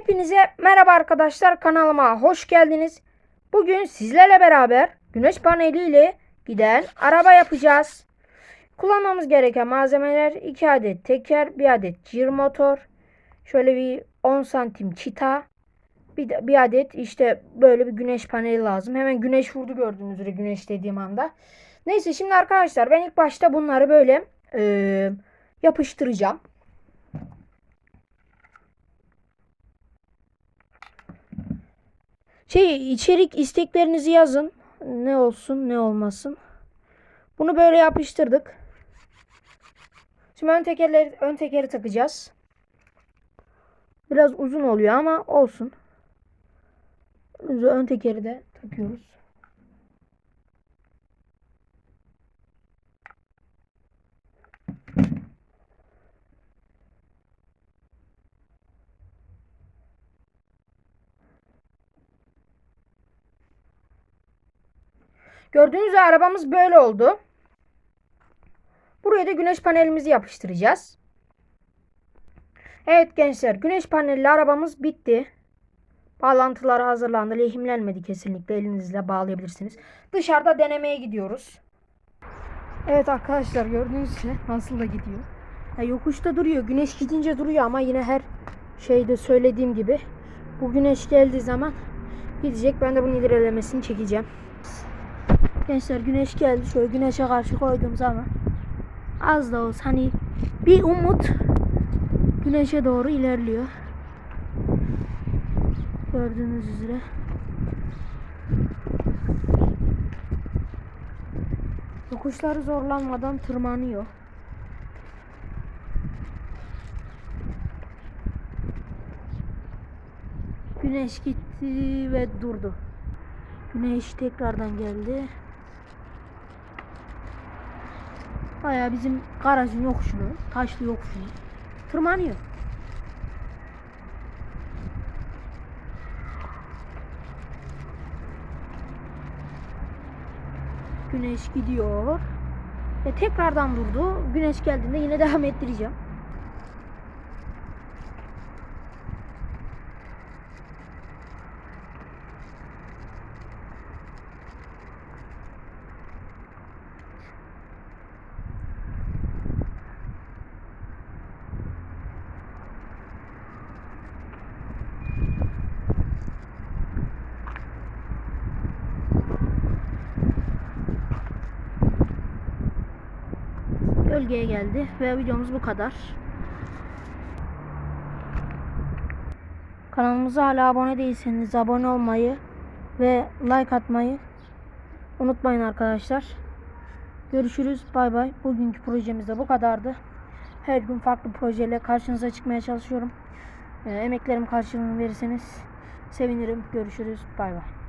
Hepinize merhaba arkadaşlar kanalıma hoş geldiniz. Bugün sizlerle beraber güneş paneliyle giden araba yapacağız. Kullanmamız gereken malzemeler 2 adet teker, 1 adet cir motor, şöyle bir 10 santim çita, bir, bir adet işte böyle bir güneş paneli lazım. Hemen güneş vurdu gördüğünüz üzere güneş dediğim anda. Neyse şimdi arkadaşlar ben ilk başta bunları böyle eee, yapıştıracağım. Şey içerik isteklerinizi yazın. Ne olsun ne olmasın. Bunu böyle yapıştırdık. Şimdi ön tekerleri ön tekeri takacağız. Biraz uzun oluyor ama olsun. Ön tekeri de takıyoruz. Gördüğünüz üzere arabamız böyle oldu. Buraya da güneş panelimizi yapıştıracağız. Evet gençler güneş panelli arabamız bitti. Bağlantılar hazırlandı. Lehimlenmedi kesinlikle. Elinizle bağlayabilirsiniz. Dışarıda denemeye gidiyoruz. Evet arkadaşlar gördüğünüz üzere nasıl da gidiyor. Ya yokuşta duruyor. Güneş gidince duruyor ama yine her şeyde söylediğim gibi bu güneş geldiği zaman gidecek. Ben de bunun ilerlemesini çekeceğim. Gençler güneş geldi. Şöyle güneşe karşı koyduğum zaman az da olsa hani bir umut güneşe doğru ilerliyor. Gördüğünüz üzere. Yokuşları zorlanmadan tırmanıyor. Güneş gitti ve durdu. Güneş tekrardan geldi. Baya bizim garajın yokuşunu, taşlı yokuşunu tırmanıyor. Güneş gidiyor. Ve tekrardan durdu. Güneş geldiğinde yine devam ettireceğim. Bölgeye geldi ve videomuz bu kadar. Kanalımıza hala abone değilseniz abone olmayı ve like atmayı unutmayın arkadaşlar. Görüşürüz. Bay bay. Bugünkü projemiz de bu kadardı. Her gün farklı projeyle karşınıza çıkmaya çalışıyorum. Ee, emeklerim karşılığını verirseniz sevinirim. Görüşürüz. Bay bay.